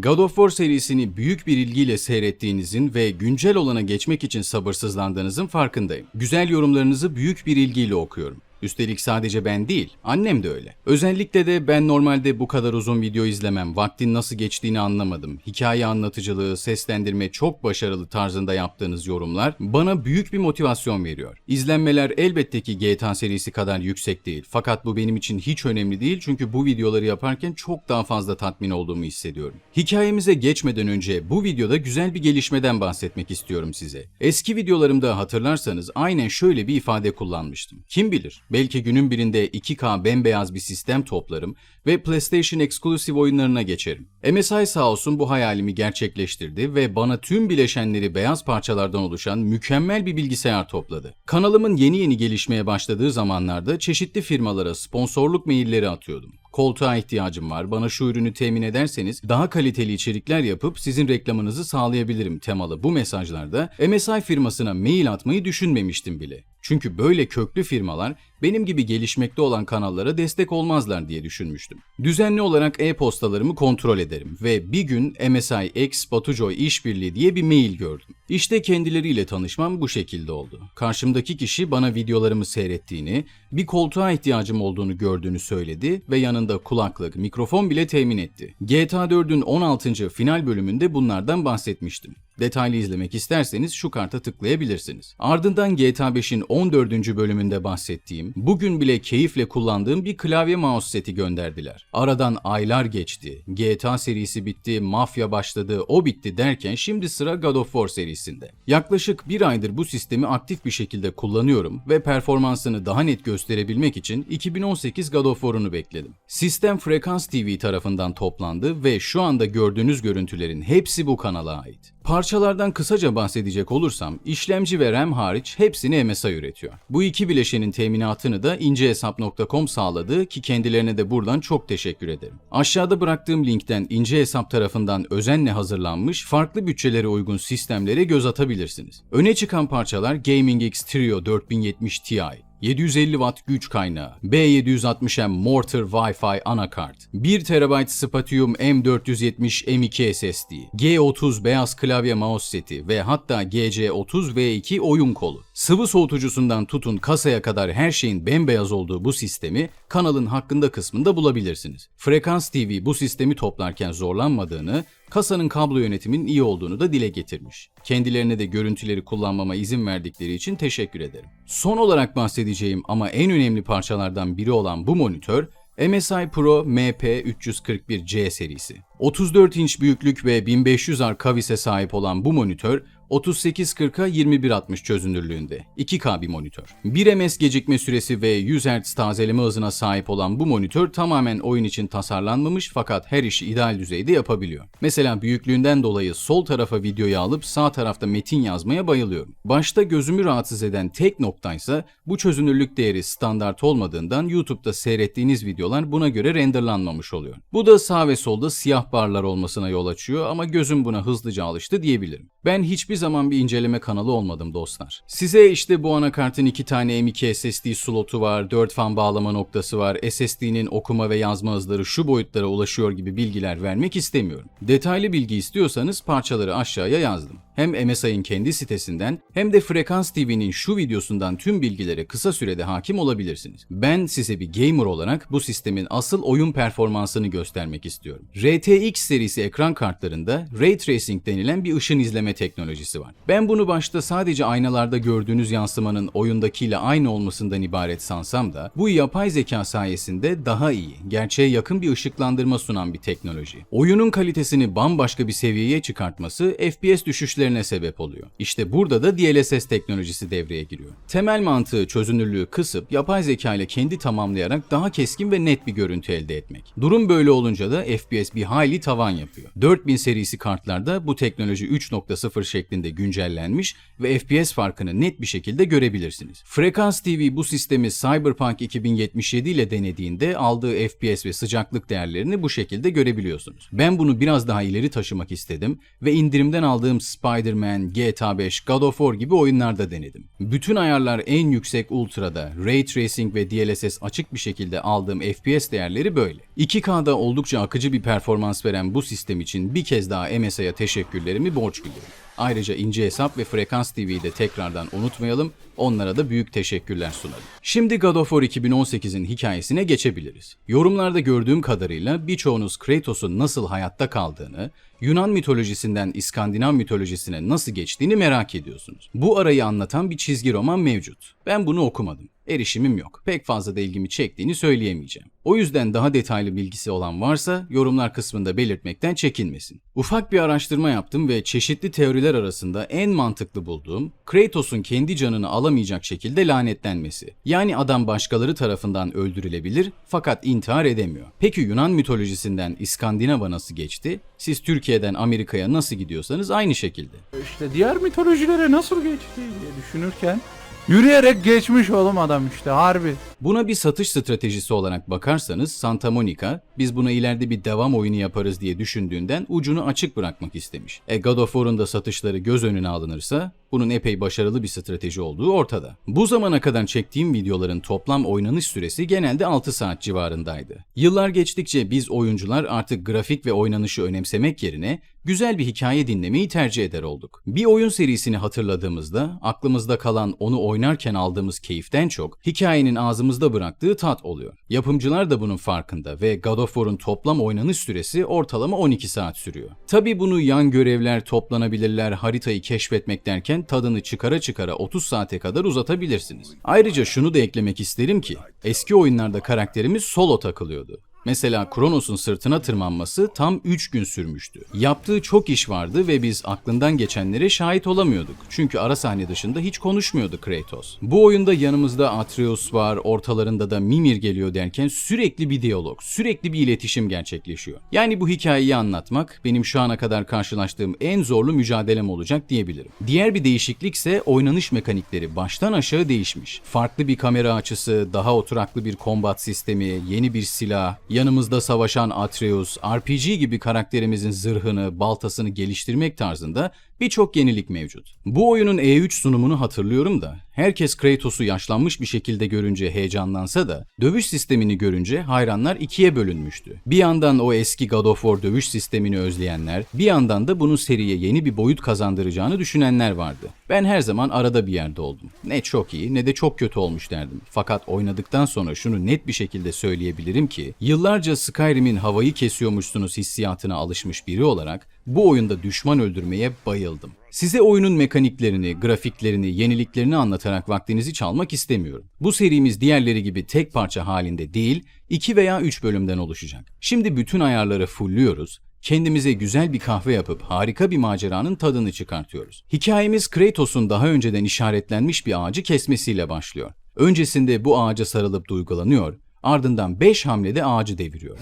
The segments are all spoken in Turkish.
God of War serisini büyük bir ilgiyle seyrettiğinizin ve güncel olana geçmek için sabırsızlandığınızın farkındayım. Güzel yorumlarınızı büyük bir ilgiyle okuyorum. Üstelik sadece ben değil, annem de öyle. Özellikle de ben normalde bu kadar uzun video izlemem, vaktin nasıl geçtiğini anlamadım. Hikaye anlatıcılığı, seslendirme çok başarılı tarzında yaptığınız yorumlar bana büyük bir motivasyon veriyor. İzlenmeler elbette ki GTA serisi kadar yüksek değil. Fakat bu benim için hiç önemli değil çünkü bu videoları yaparken çok daha fazla tatmin olduğumu hissediyorum. Hikayemize geçmeden önce bu videoda güzel bir gelişmeden bahsetmek istiyorum size. Eski videolarımda hatırlarsanız aynen şöyle bir ifade kullanmıştım. Kim bilir belki günün birinde 2K bembeyaz bir sistem toplarım ve PlayStation Exclusive oyunlarına geçerim. MSI sağ olsun bu hayalimi gerçekleştirdi ve bana tüm bileşenleri beyaz parçalardan oluşan mükemmel bir bilgisayar topladı. Kanalımın yeni yeni gelişmeye başladığı zamanlarda çeşitli firmalara sponsorluk mailleri atıyordum. Koltuğa ihtiyacım var, bana şu ürünü temin ederseniz daha kaliteli içerikler yapıp sizin reklamınızı sağlayabilirim temalı bu mesajlarda MSI firmasına mail atmayı düşünmemiştim bile. Çünkü böyle köklü firmalar benim gibi gelişmekte olan kanallara destek olmazlar diye düşünmüştüm. Düzenli olarak e-postalarımı kontrol ederim ve bir gün MSI X Batujoy işbirliği diye bir mail gördüm. İşte kendileriyle tanışmam bu şekilde oldu. Karşımdaki kişi bana videolarımı seyrettiğini, bir koltuğa ihtiyacım olduğunu gördüğünü söyledi ve yanında kulaklık, mikrofon bile temin etti. GTA 4'ün 16. final bölümünde bunlardan bahsetmiştim. Detaylı izlemek isterseniz şu karta tıklayabilirsiniz. Ardından GTA 5'in 14. bölümünde bahsettiğim, bugün bile keyifle kullandığım bir klavye mouse seti gönderdiler. Aradan aylar geçti. GTA serisi bitti, Mafya başladı, o bitti derken şimdi sıra God of War serisinde. Yaklaşık bir aydır bu sistemi aktif bir şekilde kullanıyorum ve performansını daha net gösterebilmek için 2018 God of War'unu bekledim. Sistem Frekans TV tarafından toplandı ve şu anda gördüğünüz görüntülerin hepsi bu kanala ait. Parçalardan kısaca bahsedecek olursam, işlemci ve RAM hariç hepsini MSI üretiyor. Bu iki bileşenin teminatını da incehesap.com sağladı ki kendilerine de buradan çok teşekkür ederim. Aşağıda bıraktığım linkten ince hesap tarafından özenle hazırlanmış farklı bütçelere uygun sistemlere göz atabilirsiniz. Öne çıkan parçalar Gaming X Trio 4070 Ti, 750 Watt güç kaynağı, B760M Mortar Wi-Fi anakart, 1 TB Spatium M470 M2 SSD, G30 beyaz klavye mouse seti ve hatta GC30V2 oyun kolu. Sıvı soğutucusundan tutun kasaya kadar her şeyin bembeyaz olduğu bu sistemi kanalın hakkında kısmında bulabilirsiniz. Frekans TV bu sistemi toplarken zorlanmadığını, kasanın kablo yönetiminin iyi olduğunu da dile getirmiş. Kendilerine de görüntüleri kullanmama izin verdikleri için teşekkür ederim. Son olarak bahsedeceğim ama en önemli parçalardan biri olan bu monitör MSI Pro MP341C serisi. 34 inç büyüklük ve 1500 R kavise sahip olan bu monitör 3840'a 2160 çözünürlüğünde 2K bir monitör. 1 ms gecikme süresi ve 100 Hz tazeleme hızına sahip olan bu monitör tamamen oyun için tasarlanmamış fakat her işi ideal düzeyde yapabiliyor. Mesela büyüklüğünden dolayı sol tarafa videoyu alıp sağ tarafta metin yazmaya bayılıyorum. Başta gözümü rahatsız eden tek noktaysa bu çözünürlük değeri standart olmadığından YouTube'da seyrettiğiniz videolar buna göre renderlanmamış oluyor. Bu da sağ ve solda siyah barlar olmasına yol açıyor ama gözüm buna hızlıca alıştı diyebilirim. Ben hiçbir zaman bir inceleme kanalı olmadım dostlar. Size işte bu anakartın iki tane M2 SSD slotu var, 4 fan bağlama noktası var, SSD'nin okuma ve yazma hızları şu boyutlara ulaşıyor gibi bilgiler vermek istemiyorum. Detaylı bilgi istiyorsanız parçaları aşağıya yazdım. Hem MSI'ın kendi sitesinden hem de Frekans TV'nin şu videosundan tüm bilgilere kısa sürede hakim olabilirsiniz. Ben size bir gamer olarak bu sistemin asıl oyun performansını göstermek istiyorum. RTX serisi ekran kartlarında Ray Tracing denilen bir ışın izleme teknolojisi var. Ben bunu başta sadece aynalarda gördüğünüz yansımanın oyundakiyle aynı olmasından ibaret sansam da bu yapay zeka sayesinde daha iyi, gerçeğe yakın bir ışıklandırma sunan bir teknoloji. Oyunun kalitesini bambaşka bir seviyeye çıkartması FPS düşüşlerine sebep oluyor. İşte burada da DLSS teknolojisi devreye giriyor. Temel mantığı çözünürlüğü kısıp yapay zeka ile kendi tamamlayarak daha keskin ve net bir görüntü elde etmek. Durum böyle olunca da FPS bir hayli tavan yapıyor. 4000 serisi kartlarda bu teknoloji 1.0 şeklinde güncellenmiş ve FPS farkını net bir şekilde görebilirsiniz. Frekans TV bu sistemi Cyberpunk 2077 ile denediğinde aldığı FPS ve sıcaklık değerlerini bu şekilde görebiliyorsunuz. Ben bunu biraz daha ileri taşımak istedim ve indirimden aldığım Spider-Man, GTA 5, God of War gibi oyunlarda denedim. Bütün ayarlar en yüksek ultrada, Ray Tracing ve DLSS açık bir şekilde aldığım FPS değerleri böyle. 2K'da oldukça akıcı bir performans veren bu sistem için bir kez daha MSI'ya teşekkürlerimi borç biliyorum. Ayrıca ince hesap ve Frekans TV'yi de tekrardan unutmayalım. Onlara da büyük teşekkürler sunarım. Şimdi God of War 2018'in hikayesine geçebiliriz. Yorumlarda gördüğüm kadarıyla birçoğunuz Kratos'un nasıl hayatta kaldığını, Yunan mitolojisinden İskandinav mitolojisine nasıl geçtiğini merak ediyorsunuz. Bu arayı anlatan bir çizgi roman mevcut. Ben bunu okumadım. Erişimim yok. Pek fazla da ilgimi çektiğini söyleyemeyeceğim. O yüzden daha detaylı bilgisi olan varsa yorumlar kısmında belirtmekten çekinmesin. Ufak bir araştırma yaptım ve çeşitli teoriler arasında en mantıklı bulduğum Kratos'un kendi canını alamayacak şekilde lanetlenmesi. Yani adam başkaları tarafından öldürülebilir fakat intihar edemiyor. Peki Yunan mitolojisinden İskandinav'a nasıl geçti? Siz Türkiye'den Amerika'ya nasıl gidiyorsanız aynı şekilde. İşte diğer mitolojilere nasıl geçti diye düşünürken yürüyerek geçmiş oğlum adam işte harbi. Buna bir satış stratejisi olarak bakarsanız Santa Monica biz buna ileride bir devam oyunu yaparız diye düşündüğünden ucunu açık bırakmak istemiş. E God of War'un da satışları göz önüne alınırsa bunun epey başarılı bir strateji olduğu ortada. Bu zamana kadar çektiğim videoların toplam oynanış süresi genelde 6 saat civarındaydı. Yıllar geçtikçe biz oyuncular artık grafik ve oynanışı önemsemek yerine güzel bir hikaye dinlemeyi tercih eder olduk. Bir oyun serisini hatırladığımızda aklımızda kalan onu oynarken aldığımız keyiften çok hikayenin ağzımızda bıraktığı tat oluyor. Yapımcılar da bunun farkında ve God of War'un toplam oynanış süresi ortalama 12 saat sürüyor. Tabi bunu yan görevler, toplanabilirler, haritayı keşfetmek derken tadını çıkara çıkara 30 saate kadar uzatabilirsiniz. Ayrıca şunu da eklemek isterim ki eski oyunlarda karakterimiz solo takılıyordu. Mesela Kronos'un sırtına tırmanması tam 3 gün sürmüştü. Yaptığı çok iş vardı ve biz aklından geçenlere şahit olamıyorduk. Çünkü ara sahne dışında hiç konuşmuyordu Kratos. Bu oyunda yanımızda Atreus var, ortalarında da Mimir geliyor derken sürekli bir diyalog, sürekli bir iletişim gerçekleşiyor. Yani bu hikayeyi anlatmak benim şu ana kadar karşılaştığım en zorlu mücadelem olacak diyebilirim. Diğer bir değişiklik ise oynanış mekanikleri baştan aşağı değişmiş. Farklı bir kamera açısı, daha oturaklı bir kombat sistemi, yeni bir silah, yanımızda savaşan Atreus, RPG gibi karakterimizin zırhını, baltasını geliştirmek tarzında birçok yenilik mevcut. Bu oyunun E3 sunumunu hatırlıyorum da herkes Kratos'u yaşlanmış bir şekilde görünce heyecanlansa da dövüş sistemini görünce hayranlar ikiye bölünmüştü. Bir yandan o eski God of War dövüş sistemini özleyenler, bir yandan da bunun seriye yeni bir boyut kazandıracağını düşünenler vardı. Ben her zaman arada bir yerde oldum. Ne çok iyi ne de çok kötü olmuş derdim. Fakat oynadıktan sonra şunu net bir şekilde söyleyebilirim ki yıllarca Skyrim'in havayı kesiyormuşsunuz hissiyatına alışmış biri olarak bu oyunda düşman öldürmeye bayıldım. Size oyunun mekaniklerini, grafiklerini, yeniliklerini anlatarak vaktinizi çalmak istemiyorum. Bu serimiz diğerleri gibi tek parça halinde değil, 2 veya 3 bölümden oluşacak. Şimdi bütün ayarları fullüyoruz, kendimize güzel bir kahve yapıp harika bir maceranın tadını çıkartıyoruz. Hikayemiz Kratos'un daha önceden işaretlenmiş bir ağacı kesmesiyle başlıyor. Öncesinde bu ağaca sarılıp duygulanıyor, ardından 5 hamlede ağacı deviriyor.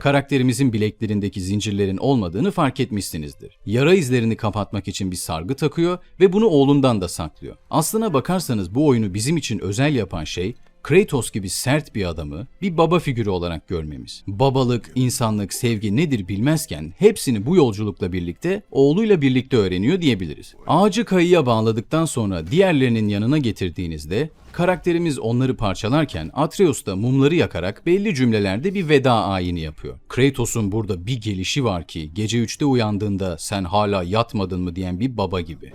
Karakterimizin bileklerindeki zincirlerin olmadığını fark etmişsinizdir. Yara izlerini kapatmak için bir sargı takıyor ve bunu oğlundan da saklıyor. Aslına bakarsanız bu oyunu bizim için özel yapan şey Kratos gibi sert bir adamı bir baba figürü olarak görmemiz. Babalık, insanlık, sevgi nedir bilmezken hepsini bu yolculukla birlikte oğluyla birlikte öğreniyor diyebiliriz. Ağacı kayıya bağladıktan sonra diğerlerinin yanına getirdiğinizde karakterimiz onları parçalarken Atreus da mumları yakarak belli cümlelerde bir veda ayini yapıyor. Kratos'un burada bir gelişi var ki gece 3'te uyandığında sen hala yatmadın mı diyen bir baba gibi.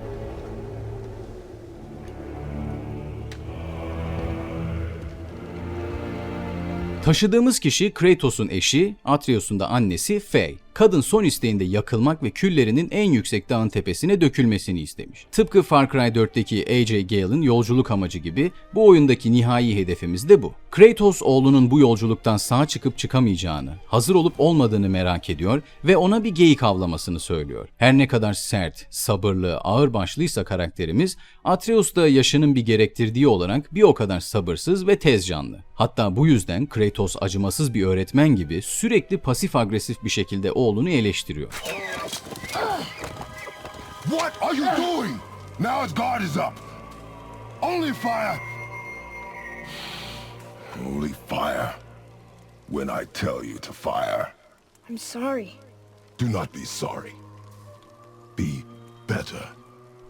Taşıdığımız kişi Kratos'un eşi, Atreus'un da annesi Faye. Kadın son isteğinde yakılmak ve küllerinin en yüksek dağın tepesine dökülmesini istemiş. Tıpkı Far Cry 4'teki AJ Gale'ın yolculuk amacı gibi bu oyundaki nihai hedefimiz de bu. Kratos oğlunun bu yolculuktan sağ çıkıp çıkamayacağını, hazır olup olmadığını merak ediyor ve ona bir geyik avlamasını söylüyor. Her ne kadar sert, sabırlı, ağırbaşlıysa karakterimiz, Atreus da yaşının bir gerektirdiği olarak bir o kadar sabırsız ve tez canlı. Hatta bu yüzden Kratos acımasız bir öğretmen gibi sürekli pasif agresif bir şekilde oğlunu eleştiriyor. What are you doing? Now his guard is up. Only fire. Only fire. When I tell you to fire, I'm sorry. do not be sorry. Be better.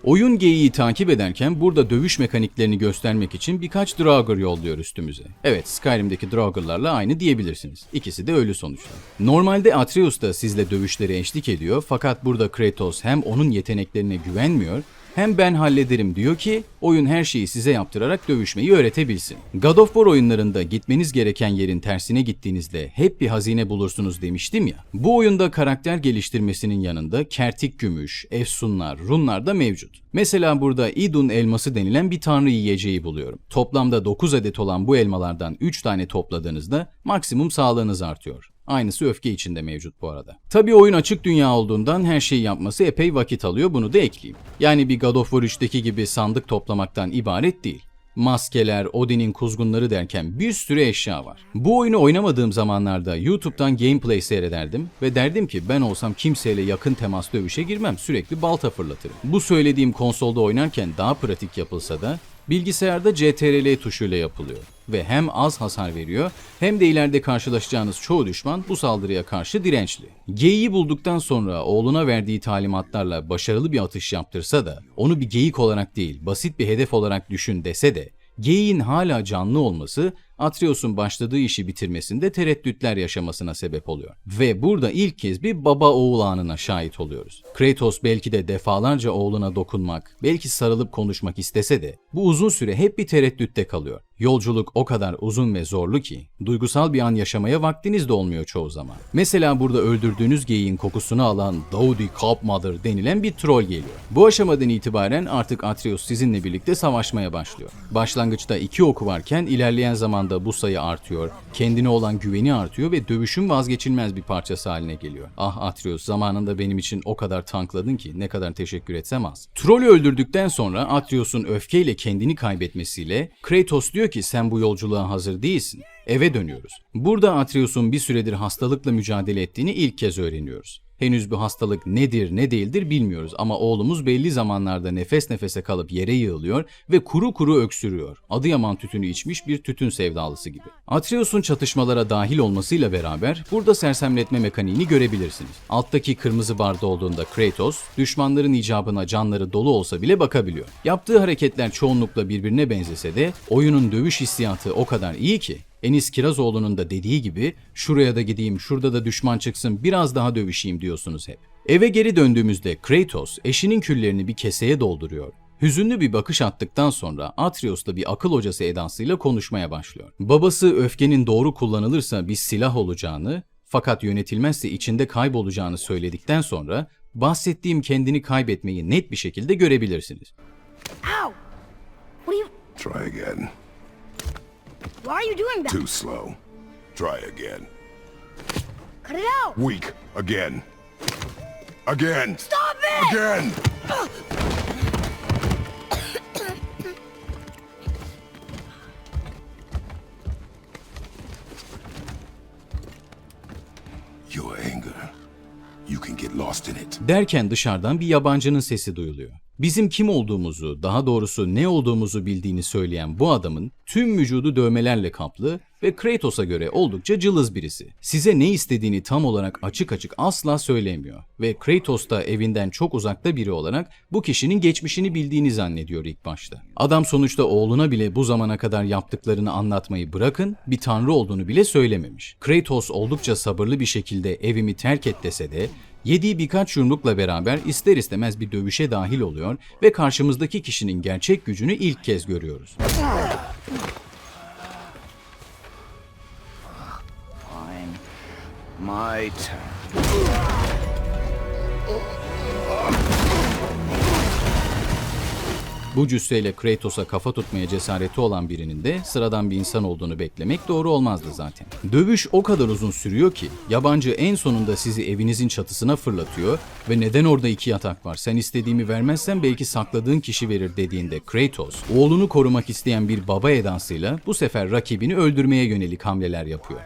Oyun geyiği takip ederken burada dövüş mekaniklerini göstermek için birkaç Draugr yolluyor üstümüze. Evet Skyrim'deki Draugr'larla aynı diyebilirsiniz. İkisi de ölü sonuçta. Normalde Atreus da sizle dövüşlere eşlik ediyor fakat burada Kratos hem onun yeteneklerine güvenmiyor hem ben hallederim diyor ki oyun her şeyi size yaptırarak dövüşmeyi öğretebilsin. God of War oyunlarında gitmeniz gereken yerin tersine gittiğinizde hep bir hazine bulursunuz demiştim ya. Bu oyunda karakter geliştirmesinin yanında kertik gümüş, efsunlar, runlar da mevcut. Mesela burada Idun elması denilen bir tanrı yiyeceği buluyorum. Toplamda 9 adet olan bu elmalardan 3 tane topladığınızda maksimum sağlığınız artıyor. Aynısı öfke içinde mevcut bu arada. Tabii oyun açık dünya olduğundan her şeyi yapması epey vakit alıyor bunu da ekleyeyim. Yani bir God of War 3'teki gibi sandık toplamaktan ibaret değil. Maskeler, Odin'in kuzgunları derken bir sürü eşya var. Bu oyunu oynamadığım zamanlarda YouTube'dan gameplay seyrederdim ve derdim ki ben olsam kimseyle yakın temas dövüşe girmem sürekli balta fırlatırım. Bu söylediğim konsolda oynarken daha pratik yapılsa da bilgisayarda CTRL tuşuyla yapılıyor ve hem az hasar veriyor hem de ileride karşılaşacağınız çoğu düşman bu saldırıya karşı dirençli. Geyiği bulduktan sonra oğluna verdiği talimatlarla başarılı bir atış yaptırsa da onu bir geyik olarak değil basit bir hedef olarak düşün dese de geyiğin hala canlı olması Atreus'un başladığı işi bitirmesinde tereddütler yaşamasına sebep oluyor. Ve burada ilk kez bir baba oğul anına şahit oluyoruz. Kratos belki de defalarca oğluna dokunmak, belki sarılıp konuşmak istese de bu uzun süre hep bir tereddütte kalıyor. Yolculuk o kadar uzun ve zorlu ki duygusal bir an yaşamaya vaktiniz de olmuyor çoğu zaman. Mesela burada öldürdüğünüz geyiğin kokusunu alan Dowdy Copmother denilen bir troll geliyor. Bu aşamadan itibaren artık Atreus sizinle birlikte savaşmaya başlıyor. Başlangıçta iki oku varken ilerleyen zamanda bu sayı artıyor, kendine olan güveni artıyor ve dövüşün vazgeçilmez bir parçası haline geliyor. Ah Atreus zamanında benim için o kadar tankladın ki ne kadar teşekkür etsem az. Trollü öldürdükten sonra Atreus'un öfkeyle kendini kaybetmesiyle Kratos diyor ki sen bu yolculuğa hazır değilsin. Eve dönüyoruz. Burada Atreus'un bir süredir hastalıkla mücadele ettiğini ilk kez öğreniyoruz. Henüz bu hastalık nedir ne değildir bilmiyoruz ama oğlumuz belli zamanlarda nefes nefese kalıp yere yığılıyor ve kuru kuru öksürüyor. Adıyaman tütünü içmiş bir tütün sevdalısı gibi. Atreus'un çatışmalara dahil olmasıyla beraber burada sersemletme mekaniğini görebilirsiniz. Alttaki kırmızı barda olduğunda Kratos, düşmanların icabına canları dolu olsa bile bakabiliyor. Yaptığı hareketler çoğunlukla birbirine benzese de oyunun dövüş hissiyatı o kadar iyi ki Enis Kirazoğlu'nun da dediği gibi şuraya da gideyim, şurada da düşman çıksın, biraz daha dövüşeyim diyorsunuz hep. Eve geri döndüğümüzde Kratos eşinin küllerini bir keseye dolduruyor. Hüzünlü bir bakış attıktan sonra Atreus'la bir akıl hocası edasıyla konuşmaya başlıyor. Babası öfkenin doğru kullanılırsa bir silah olacağını fakat yönetilmezse içinde kaybolacağını söyledikten sonra bahsettiğim kendini kaybetmeyi net bir şekilde görebilirsiniz. Ow! What are you. Try again. Why are you doing that? Too slow. Try again. Cut it out! Weak. Again. Again. Stop it! Again. Derken dışarıdan bir yabancının sesi duyuluyor. Bizim kim olduğumuzu, daha doğrusu ne olduğumuzu bildiğini söyleyen bu adamın tüm vücudu dövmelerle kaplı ve Kratos'a göre oldukça cılız birisi. Size ne istediğini tam olarak açık açık asla söylemiyor ve Kratos da evinden çok uzakta biri olarak bu kişinin geçmişini bildiğini zannediyor ilk başta. Adam sonuçta oğluna bile bu zamana kadar yaptıklarını anlatmayı bırakın bir tanrı olduğunu bile söylememiş. Kratos oldukça sabırlı bir şekilde evimi terk et dese de Yediği birkaç yumrukla beraber ister istemez bir dövüşe dahil oluyor ve karşımızdaki kişinin gerçek gücünü ilk kez görüyoruz. My turn. Bu cüsseyle Kratos'a kafa tutmaya cesareti olan birinin de sıradan bir insan olduğunu beklemek doğru olmazdı zaten. Dövüş o kadar uzun sürüyor ki yabancı en sonunda sizi evinizin çatısına fırlatıyor ve neden orada iki yatak var sen istediğimi vermezsen belki sakladığın kişi verir dediğinde Kratos oğlunu korumak isteyen bir baba edasıyla bu sefer rakibini öldürmeye yönelik hamleler yapıyor.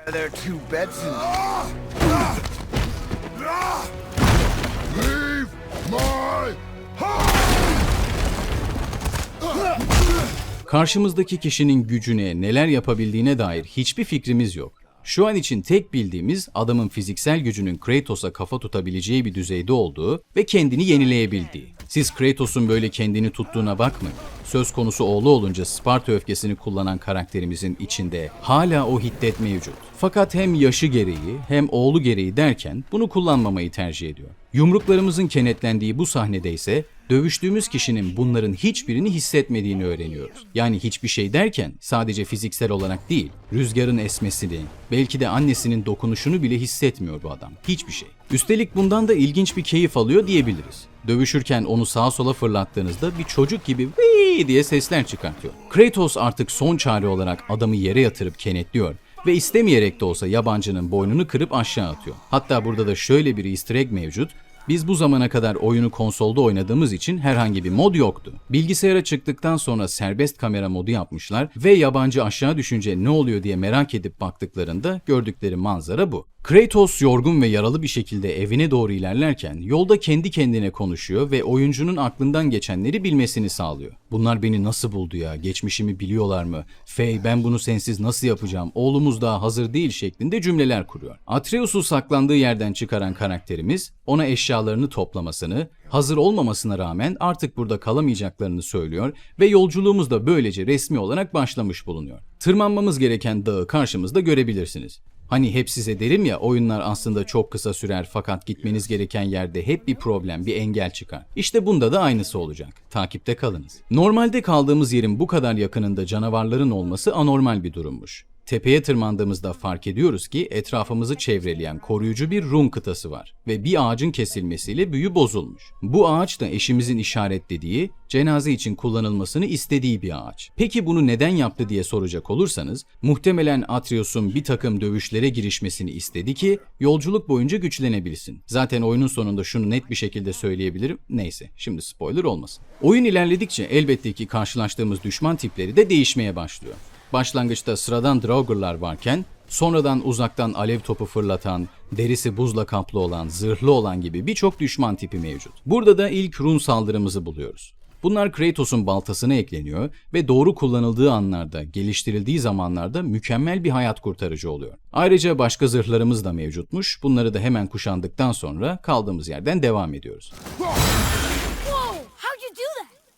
Karşımızdaki kişinin gücüne, neler yapabildiğine dair hiçbir fikrimiz yok. Şu an için tek bildiğimiz adamın fiziksel gücünün Kratos'a kafa tutabileceği bir düzeyde olduğu ve kendini yenileyebildiği. Siz Kratos'un böyle kendini tuttuğuna bakmayın. Söz konusu oğlu olunca Sparta öfkesini kullanan karakterimizin içinde hala o hiddet mevcut. Fakat hem yaşı gereği hem oğlu gereği derken bunu kullanmamayı tercih ediyor. Yumruklarımızın kenetlendiği bu sahnede ise dövüştüğümüz kişinin bunların hiçbirini hissetmediğini öğreniyoruz. Yani hiçbir şey derken sadece fiziksel olarak değil, rüzgarın esmesini, belki de annesinin dokunuşunu bile hissetmiyor bu adam. Hiçbir şey. Üstelik bundan da ilginç bir keyif alıyor diyebiliriz. Dövüşürken onu sağa sola fırlattığınızda bir çocuk gibi "Vii!" diye sesler çıkartıyor. Kratos artık son çare olarak adamı yere yatırıp kenetliyor ve istemeyerek de olsa yabancının boynunu kırıp aşağı atıyor. Hatta burada da şöyle bir easter egg mevcut. Biz bu zamana kadar oyunu konsolda oynadığımız için herhangi bir mod yoktu. Bilgisayara çıktıktan sonra serbest kamera modu yapmışlar ve yabancı aşağı düşünce ne oluyor diye merak edip baktıklarında gördükleri manzara bu. Kratos yorgun ve yaralı bir şekilde evine doğru ilerlerken yolda kendi kendine konuşuyor ve oyuncunun aklından geçenleri bilmesini sağlıyor. Bunlar beni nasıl buldu ya? Geçmişimi biliyorlar mı? Fey ben bunu sensiz nasıl yapacağım? Oğlumuz daha hazır değil şeklinde cümleler kuruyor. Atreus'u saklandığı yerden çıkaran karakterimiz ona eşyalarını toplamasını, hazır olmamasına rağmen artık burada kalamayacaklarını söylüyor ve yolculuğumuz da böylece resmi olarak başlamış bulunuyor. Tırmanmamız gereken dağı karşımızda görebilirsiniz. Hani hep size derim ya oyunlar aslında çok kısa sürer fakat gitmeniz gereken yerde hep bir problem, bir engel çıkar. İşte bunda da aynısı olacak. Takipte kalınız. Normalde kaldığımız yerin bu kadar yakınında canavarların olması anormal bir durummuş. Tepeye tırmandığımızda fark ediyoruz ki etrafımızı çevreleyen koruyucu bir Rum kıtası var ve bir ağacın kesilmesiyle büyü bozulmuş. Bu ağaç da eşimizin işaretlediği, cenaze için kullanılmasını istediği bir ağaç. Peki bunu neden yaptı diye soracak olursanız, muhtemelen Atreus'un bir takım dövüşlere girişmesini istedi ki yolculuk boyunca güçlenebilsin. Zaten oyunun sonunda şunu net bir şekilde söyleyebilirim. Neyse, şimdi spoiler olmasın. Oyun ilerledikçe elbette ki karşılaştığımız düşman tipleri de değişmeye başlıyor. Başlangıçta sıradan Draugur'lar varken sonradan uzaktan alev topu fırlatan, derisi buzla kaplı olan, zırhlı olan gibi birçok düşman tipi mevcut. Burada da ilk Run saldırımızı buluyoruz. Bunlar Kratos'un baltasına ekleniyor ve doğru kullanıldığı anlarda, geliştirildiği zamanlarda mükemmel bir hayat kurtarıcı oluyor. Ayrıca başka zırhlarımız da mevcutmuş. Bunları da hemen kuşandıktan sonra kaldığımız yerden devam ediyoruz.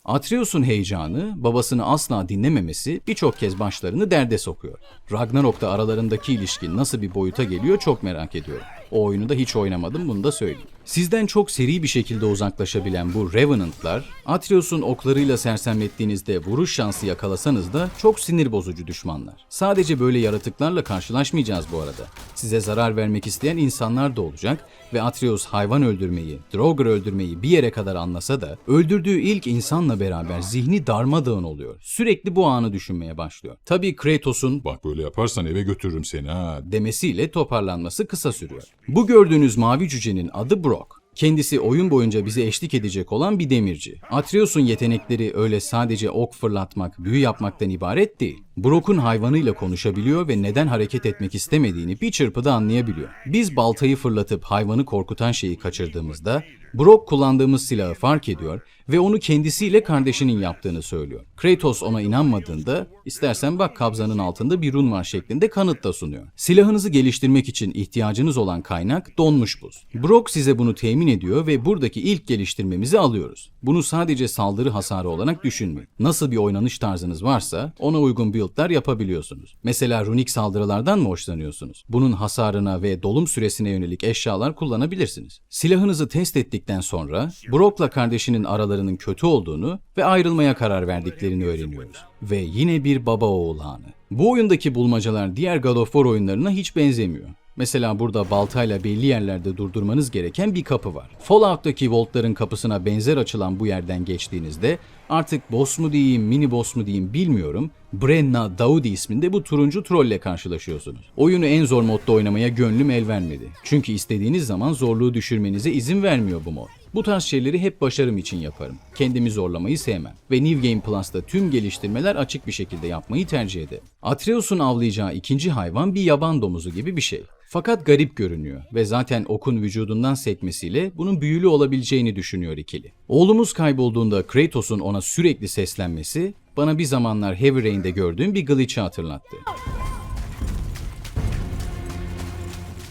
Atreus'un heyecanı, babasını asla dinlememesi birçok kez başlarını derde sokuyor. Ragnarok'ta aralarındaki ilişki nasıl bir boyuta geliyor çok merak ediyorum. O oyunu da hiç oynamadım bunu da söyleyeyim. Sizden çok seri bir şekilde uzaklaşabilen bu Revenant'lar, Atreus'un oklarıyla sersemlettiğinizde vuruş şansı yakalasanız da çok sinir bozucu düşmanlar. Sadece böyle yaratıklarla karşılaşmayacağız bu arada. Size zarar vermek isteyen insanlar da olacak ve Atreus hayvan öldürmeyi, Draugr öldürmeyi bir yere kadar anlasa da öldürdüğü ilk insanla beraber zihni darmadağın oluyor. Sürekli bu anı düşünmeye başlıyor. Tabii Kratos'un Bak böyle yaparsan eve götürürüm seni ha. demesiyle toparlanması kısa sürüyor. Bu gördüğünüz mavi cücenin adı Brock. Kendisi oyun boyunca bize eşlik edecek olan bir demirci. Atreus'un yetenekleri öyle sadece ok fırlatmak, büyü yapmaktan ibaret değil. Brock'un hayvanıyla konuşabiliyor ve neden hareket etmek istemediğini bir çırpıda anlayabiliyor. Biz baltayı fırlatıp hayvanı korkutan şeyi kaçırdığımızda Brock kullandığımız silahı fark ediyor ve onu kendisiyle kardeşinin yaptığını söylüyor. Kratos ona inanmadığında istersen bak kabzanın altında bir run var şeklinde kanıt da sunuyor. Silahınızı geliştirmek için ihtiyacınız olan kaynak donmuş buz. Brock size bunu temin ediyor ve buradaki ilk geliştirmemizi alıyoruz. Bunu sadece saldırı hasarı olarak düşünmeyin. Nasıl bir oynanış tarzınız varsa ona uygun build'lar yapabiliyorsunuz. Mesela runik saldırılardan mı hoşlanıyorsunuz? Bunun hasarına ve dolum süresine yönelik eşyalar kullanabilirsiniz. Silahınızı test ettikten sonra Brock'la kardeşinin aralarının kötü olduğunu ve ayrılmaya karar verdiklerini öğreniyoruz. Ve yine bir baba oğul anı. Bu oyundaki bulmacalar diğer God of War oyunlarına hiç benzemiyor. Mesela burada baltayla belli yerlerde durdurmanız gereken bir kapı var. Fallout'taki Volt'ların kapısına benzer açılan bu yerden geçtiğinizde artık boss mu diyeyim, mini boss mu diyeyim bilmiyorum. Brenna Daudi isminde bu turuncu trolle karşılaşıyorsunuz. Oyunu en zor modda oynamaya gönlüm el vermedi. Çünkü istediğiniz zaman zorluğu düşürmenize izin vermiyor bu mod. Bu tarz şeyleri hep başarım için yaparım. Kendimi zorlamayı sevmem. Ve New Game Plus'ta tüm geliştirmeler açık bir şekilde yapmayı tercih ederim. Atreus'un avlayacağı ikinci hayvan bir yaban domuzu gibi bir şey. Fakat garip görünüyor ve zaten okun vücudundan sekmesiyle bunun büyülü olabileceğini düşünüyor ikili. Oğlumuz kaybolduğunda Kratos'un ona sürekli seslenmesi bana bir zamanlar Heavy Rain'de gördüğüm bir glitch'i hatırlattı.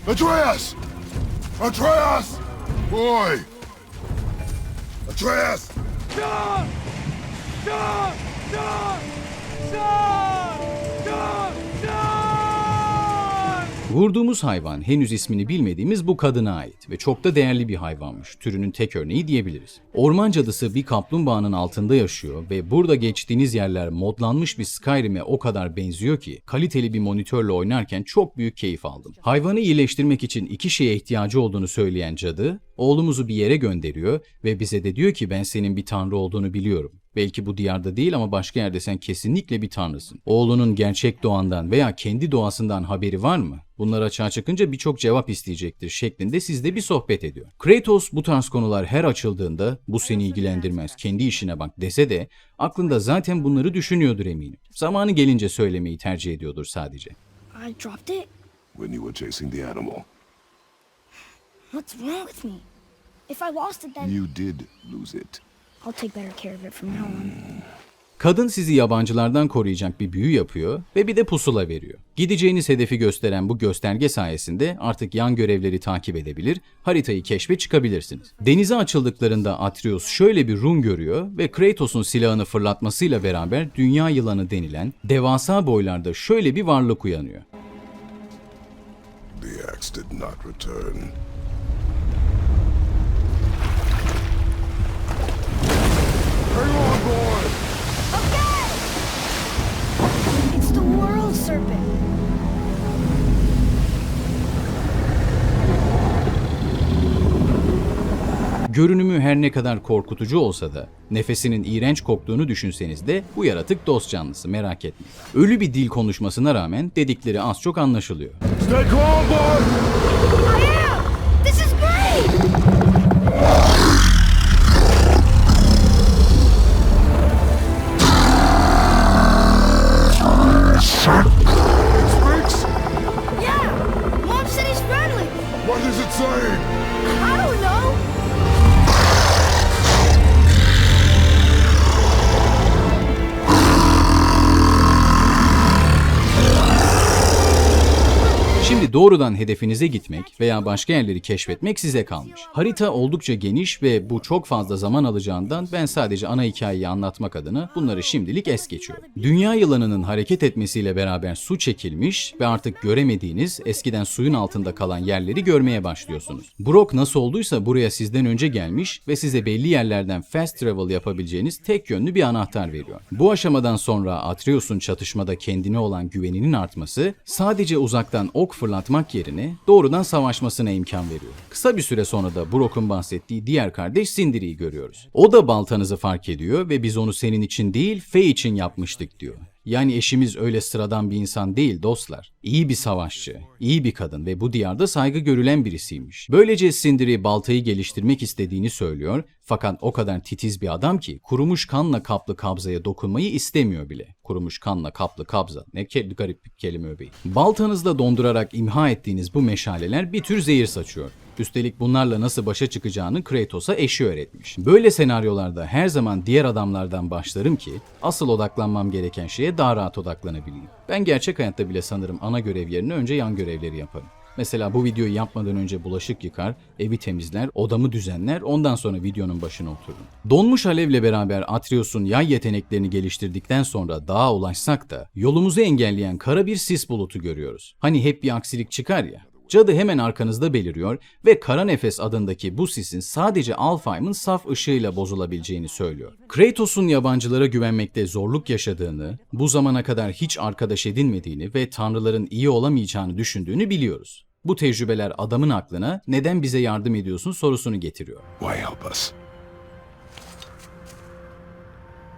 Atreus! Atreus! Boy! Atreus! Vurduğumuz hayvan henüz ismini bilmediğimiz bu kadına ait ve çok da değerli bir hayvanmış. Türünün tek örneği diyebiliriz. Orman cadısı bir kaplumbağanın altında yaşıyor ve burada geçtiğiniz yerler modlanmış bir Skyrim'e o kadar benziyor ki kaliteli bir monitörle oynarken çok büyük keyif aldım. Hayvanı iyileştirmek için iki şeye ihtiyacı olduğunu söyleyen cadı oğlumuzu bir yere gönderiyor ve bize de diyor ki ben senin bir tanrı olduğunu biliyorum. Belki bu diyarda değil ama başka yerde sen kesinlikle bir tanrısın. Oğlunun gerçek doğandan veya kendi doğasından haberi var mı? Bunlar açığa çıkınca birçok cevap isteyecektir şeklinde sizde bir sohbet ediyor. Kratos bu tarz konular her açıldığında bu seni ilgilendirmez kendi işine bak dese de aklında zaten bunları düşünüyordur eminim. Zamanı gelince söylemeyi tercih ediyordur sadece. I dropped it? When you were chasing the animal, What's wrong with me? If I lost it, then you did lose it. I'll take better care of it from now on. Kadın sizi yabancılardan koruyacak bir büyü yapıyor ve bir de pusula veriyor. Gideceğiniz hedefi gösteren bu gösterge sayesinde artık yan görevleri takip edebilir, haritayı keşfe çıkabilirsiniz. Denize açıldıklarında Atreus şöyle bir run görüyor ve Kratos'un silahını fırlatmasıyla beraber dünya yılanı denilen devasa boylarda şöyle bir varlık uyanıyor. The axe did not return. Görünümü her ne kadar korkutucu olsa da nefesinin iğrenç koktuğunu düşünseniz de bu yaratık dost canlısı merak etmeyin. Ölü bir dil konuşmasına rağmen dedikleri az çok anlaşılıyor. Stay Doğrudan hedefinize gitmek veya başka yerleri keşfetmek size kalmış. Harita oldukça geniş ve bu çok fazla zaman alacağından ben sadece ana hikayeyi anlatmak adına bunları şimdilik es geçiyorum. Dünya yılanının hareket etmesiyle beraber su çekilmiş ve artık göremediğiniz eskiden suyun altında kalan yerleri görmeye başlıyorsunuz. Brock nasıl olduysa buraya sizden önce gelmiş ve size belli yerlerden fast travel yapabileceğiniz tek yönlü bir anahtar veriyor. Bu aşamadan sonra Atreus'un çatışmada kendine olan güveninin artması sadece uzaktan ok fırlatmak yerine doğrudan savaşmasına imkan veriyor. Kısa bir süre sonra da Brock'un bahsettiği diğer kardeş Sindri'yi görüyoruz. O da baltanızı fark ediyor ve biz onu senin için değil Faye için yapmıştık diyor. Yani eşimiz öyle sıradan bir insan değil dostlar. İyi bir savaşçı, iyi bir kadın ve bu diyarda saygı görülen birisiymiş. Böylece Sindri baltayı geliştirmek istediğini söylüyor fakat o kadar titiz bir adam ki kurumuş kanla kaplı kabzaya dokunmayı istemiyor bile. Kurumuş kanla kaplı kabza. Ne ke- garip bir kelime öbeği. Baltanızla dondurarak imha ettiğiniz bu meşaleler bir tür zehir saçıyor. Üstelik bunlarla nasıl başa çıkacağını Kratos'a eşi öğretmiş. Böyle senaryolarda her zaman diğer adamlardan başlarım ki asıl odaklanmam gereken şeye daha rahat odaklanabileyim. Ben gerçek hayatta bile sanırım ana görev yerine önce yan görevleri yaparım. Mesela bu videoyu yapmadan önce bulaşık yıkar, evi temizler, odamı düzenler, ondan sonra videonun başına otururum. Donmuş alevle beraber Atreus'un yay yeteneklerini geliştirdikten sonra dağa ulaşsak da yolumuzu engelleyen kara bir sis bulutu görüyoruz. Hani hep bir aksilik çıkar ya. Cadı hemen arkanızda beliriyor ve Kara Nefes adındaki bu sisin sadece Alfheim'ın saf ışığıyla bozulabileceğini söylüyor. Kratos'un yabancılara güvenmekte zorluk yaşadığını, bu zamana kadar hiç arkadaş edinmediğini ve tanrıların iyi olamayacağını düşündüğünü biliyoruz. Bu tecrübeler adamın aklına neden bize yardım ediyorsun sorusunu getiriyor. Why help us?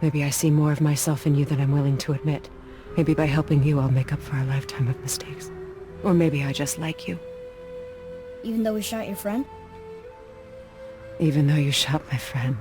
Maybe I see more of myself in you than I'm willing to admit. Maybe by helping you, I'll make up for a lifetime of mistakes. Or maybe I just like you, Even though we shot your friend? even though you shot my friend.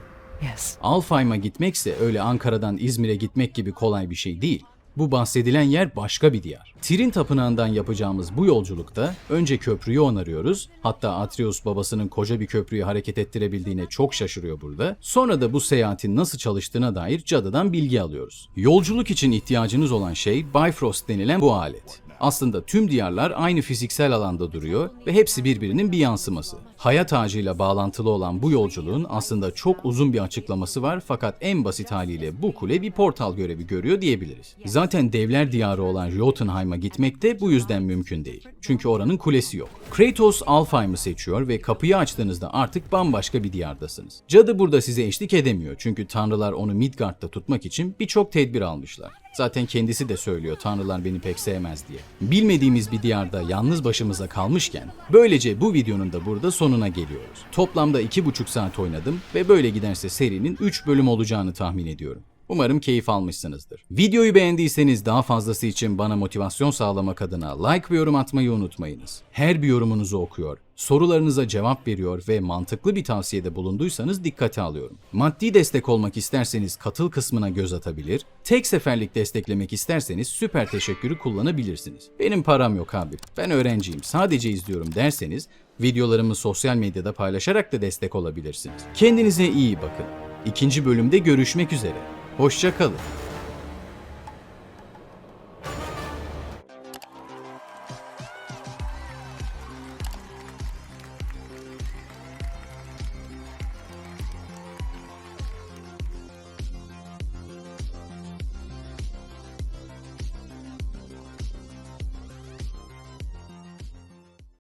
Yes. Alfheim'a gitmekse öyle Ankara'dan İzmir'e gitmek gibi kolay bir şey değil. Bu bahsedilen yer başka bir diyar. Tirin Tapınağı'ndan yapacağımız bu yolculukta önce köprüyü onarıyoruz. Hatta Atreus babasının koca bir köprüyü hareket ettirebildiğine çok şaşırıyor burada. Sonra da bu seyahatin nasıl çalıştığına dair cadıdan bilgi alıyoruz. Yolculuk için ihtiyacınız olan şey Bifrost denilen bu alet. Aslında tüm diyarlar aynı fiziksel alanda duruyor ve hepsi birbirinin bir yansıması. Hayat ağacıyla bağlantılı olan bu yolculuğun aslında çok uzun bir açıklaması var fakat en basit haliyle bu kule bir portal görevi görüyor diyebiliriz. Zaten devler diyarı olan Jotunheim'a gitmek de bu yüzden mümkün değil. Çünkü oranın kulesi yok. Kratos Alfheim'ı seçiyor ve kapıyı açtığınızda artık bambaşka bir diyardasınız. Cadı burada size eşlik edemiyor çünkü tanrılar onu Midgard'da tutmak için birçok tedbir almışlar. Zaten kendisi de söylüyor tanrılar beni pek sevmez diye. Bilmediğimiz bir diyarda yalnız başımıza kalmışken böylece bu videonun da burada sonuna geliyoruz. Toplamda 2,5 saat oynadım ve böyle giderse serinin 3 bölüm olacağını tahmin ediyorum. Umarım keyif almışsınızdır. Videoyu beğendiyseniz daha fazlası için bana motivasyon sağlamak adına like ve yorum atmayı unutmayınız. Her bir yorumunuzu okuyor, sorularınıza cevap veriyor ve mantıklı bir tavsiyede bulunduysanız dikkate alıyorum. Maddi destek olmak isterseniz katıl kısmına göz atabilir, tek seferlik desteklemek isterseniz süper teşekkürü kullanabilirsiniz. Benim param yok abi, ben öğrenciyim, sadece izliyorum derseniz videolarımı sosyal medyada paylaşarak da destek olabilirsiniz. Kendinize iyi bakın. İkinci bölümde görüşmek üzere. Hoşçakalın.